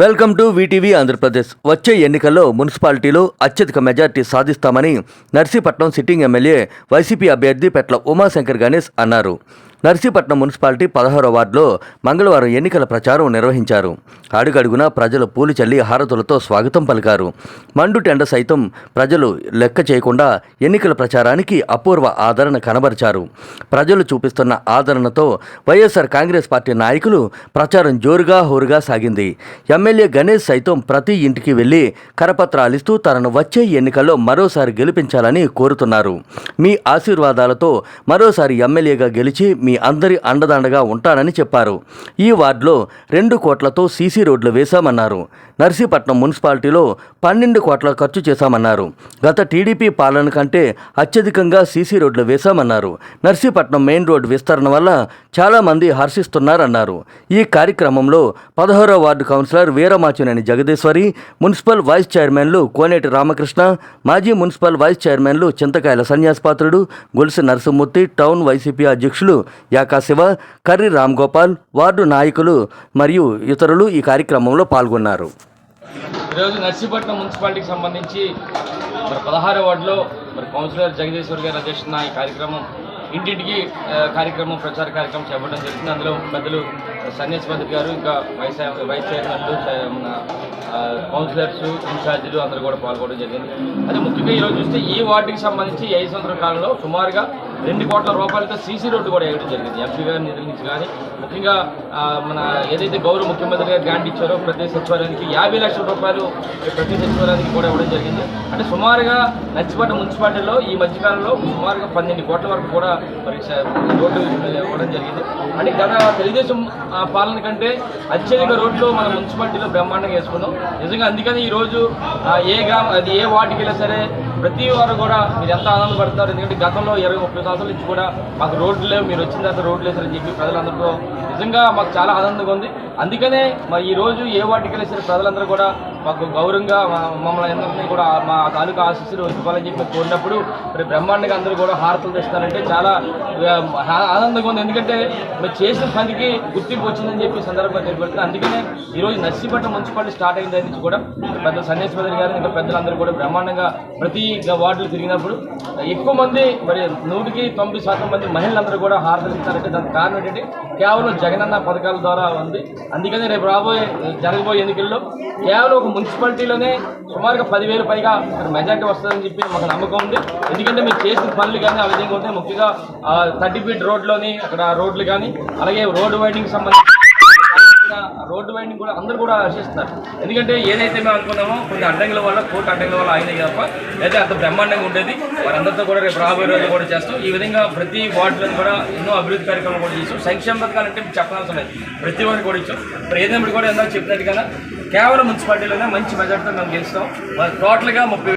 Welcome to VTV Andhra Pradesh. వచ్చే ఎన్నికల్లో మున్సిపాలిటీలో అత్యధిక మెజార్టీ సాధిస్తామని నర్సీపట్నం సిట్టింగ్ ఎమ్మెల్యే వైసీపీ అభ్యర్థి పెట్ల ఉమాశంకర్ గణేష్ అన్నారు. నర్సీపట్నం మున్సిపాలిటీ పదహారో వార్డులో మంగళవారం ఎన్నికల ప్రచారం నిర్వహించారు. అడుగడుగునా ప్రజలు పూలు చల్లి హారతులతో స్వాగతం పలికారు. మండు టెండ సైతం ప్రజలు లెక్క చేయకుండా ఎన్నికల ప్రచారానికి అపూర్వ ఆదరణ కనబరిచారు. ప్రజలు చూపిస్తున్న ఆదరణతో వైఎస్ఆర్ కాంగ్రెస్ పార్టీ నాయకులు ప్రచారం జోరుగా హోరుగా సాగింది. ఎమ్మెల్యే గణేష్ సైతం ప్రతి ఇంటికి వెళ్ళి కరపత్రాలిస్తూ తనను వచ్చే ఎన్నికల్లో మరోసారి గెలిపించాలని కోరుతున్నారు. మీ ఆశీర్వాదాలతో మరోసారి ఎమ్మెల్యేగా గెలిచి మీ అందరి అండదండగా ఉంటానని చెప్పారు. ఈ వార్డులో రెండు కోట్లతో సీసీ రోడ్లు వేశామన్నారు. నర్సీపట్నం మున్సిపాలిటీలో పన్నెండు కోట్ల ఖర్చు చేశామన్నారు. గత టీడీపీ పాలన కంటే అత్యధికంగా సీసీ రోడ్లు వేశామన్నారు. నర్సీపట్నం మెయిన్ రోడ్డు విస్తరణ వల్ల చాలామంది హర్షిస్తున్నారన్నారు. ఈ కార్యక్రమంలో పదహారో ward councillor Veeramachineni Jagadeeswari municipal vice చైర్మన్లు కోనేటి రామకృష్ణ మాజీ మున్సిపల్ వైస్ చైర్మన్లు చింతకాయల సన్యాసపాత్రుడు గొలుసు నరసింహమూర్తి టౌన్ వైసీపీ అధ్యక్షులు యాకా శివ కర్రి రామ్ గోపాల్ వార్డు నాయకులు మరియు ఇతరులు ఈ కార్యక్రమంలో పాల్గొన్నారు. ఈరోజు నర్సీపట్నం మున్సిపాలిటీకి సంబంధించి మరి పదహారో వార్డులో మరి కౌన్సిలర్ జగదీశ్వర్ గారు అధ్యక్షతన ఈ కార్యక్రమం ఇంటింటికి కార్యక్రమం ప్రచార కార్యక్రమం చేపట్టడం జరిగింది. అందులో పెద్దలు సన్యాసి పద్ధతి గారు ఇంకా వైస్ వైస్ చైర్మన్లు మన కౌన్సిలర్స్ ఇన్ఛార్జీలు అందరూ కూడా పాల్గొనడం జరిగింది. అదే ముఖ్యంగా ఈరోజు చూస్తే ఈ వార్డుకి సంబంధించి ఐదు సంవత్సరాల కాలంలో సుమారుగా రెండు కోట్ల రూపాయలతో సీసీ రోడ్డు కూడా వేయడం జరిగింది. ఎంపీ గారి నిధుల నుంచి కానీ ముఖ్యంగా మన ఏదైతే గౌరవ ముఖ్యమంత్రి గారు గ్రాంట్ ఇచ్చారో ప్రతి సచివాలయానికి యాభై లక్షల రూపాయలు ప్రతి సచివాలయానికి కూడా ఇవ్వడం జరిగింది. అంటే సుమారుగా నచ్చిపట్ట మున్సిపాలిటీలో ఈ మధ్యకాలంలో సుమారుగా పన్నెండు కోట్ల వరకు కూడా పరీక్ష రోడ్డు ఇవ్వడం జరిగింది. అంటే గత తెలుగుదేశం పాలన కంటే అత్యధిక రోడ్లు మన మున్సిపాలిటీలో బ్రహ్మాండంగా వేసుకున్నాం. నిజంగా అందుకని ఈరోజు ఏ గ్రామ అది ఏ వార్డుకి వెళ్ళినా సరే ప్రతి వారు కూడా మీరు ఎంత ఆనందపడతారు ఎందుకంటే గతంలో ఇరవై ముప్పై సంవత్సరాల నుంచి కూడా మాకు రోడ్లు లేవు. మీరు వచ్చిన తర్వాత రోడ్లు వేసారని చెప్పి ప్రజలందరితో నిజంగా మాకు చాలా ఆనందంగా ఉంది. అందుకనే మరి ఈరోజు ఏ వాటికి వెళ్ళినా సరే ప్రజలందరూ కూడా మాకు గౌరవంగా మా- మమ్మల్ని అందరినీ కూడా మా తాలూకా ఆశీస్సులు ఇవ్వాలని చెప్పి కోరినప్పుడు మరి బ్రహ్మాండంగా అందరూ కూడా హారతలు తెస్తారంటే చాలా ఆనందంగా ఉంది. ఎందుకంటే మీరు చేసిన పనికి గుర్తింపు వచ్చిందని చెప్పి సందర్భంగా తెలియబడుతుంది అందుకనే ఈరోజు నర్సీపట్నం మున్సిపాలిటీ స్టార్ట్ అయిన దగ్గర నుంచి కూడా పెద్ద సన్యాసి పెద్దలు గారు ఇంకా పెద్దలందరూ కూడా బ్రహ్మాండంగా ప్రతి వార్డులు తిరిగినప్పుడు ఎక్కువ మంది మరి నూటికి తొంభై శాతం మంది మహిళలందరూ కూడా హారతలు ఇస్తారంటే దానికి కారణం ఏంటంటే కేవలం జగనన్న పథకాల ద్వారా ఉంది. అందుకనే రేపు రాబోయే జరగబోయే ఎన్నికల్లో కేవలం ఒక మున్సిపాలిటీలోనే సుమారుగా పదివేలు పైగా మెజార్టీ వస్తుందని చెప్పి మాకు నమ్మకం ఉంది. ఎందుకంటే మీరు చేసిన పనులు కానీ ఆ విధంగా ఉంటాయి ముఖ్యంగా థర్టీ ఫీట్ రోడ్లోని అక్కడ రోడ్లు కానీ అలాగే రోడ్డు వైడింగ్ సంబంధించి రోడ్డు వైండింగ్ కూడా అందరూ కూడా హర్షిస్తున్నారు ఎందుకంటే ఏదైతే మేము అనుకున్నామో కొన్ని అడ్డంకుల వల్ల కోర్టు అడ్డంకుల వల్ల అయినాయి తప్ప అయితే అంత బ్రహ్మాండంగా ఉండేది. వారందరితో కూడా రేపు రాబోయే రోజు కూడా చేస్తాం. ఈ విధంగా ప్రతి వార్డులో కూడా ఎన్నో అభివృద్ధి కార్యక్రమాలు కూడా చేస్తాం. సంక్షేమ పథకాలు అంటే చెప్పాల్సిన లేదు ప్రతి ఒక్కరికి కూడా ఇచ్చాం. ఏదైనా కూడా ఎందాక చెప్పినట్టుగా కేవలం మున్సిపాలిటీలోనే మంచి మెజార్టీతో మేము గెలుస్తాం. టోటల్గా ముప్పై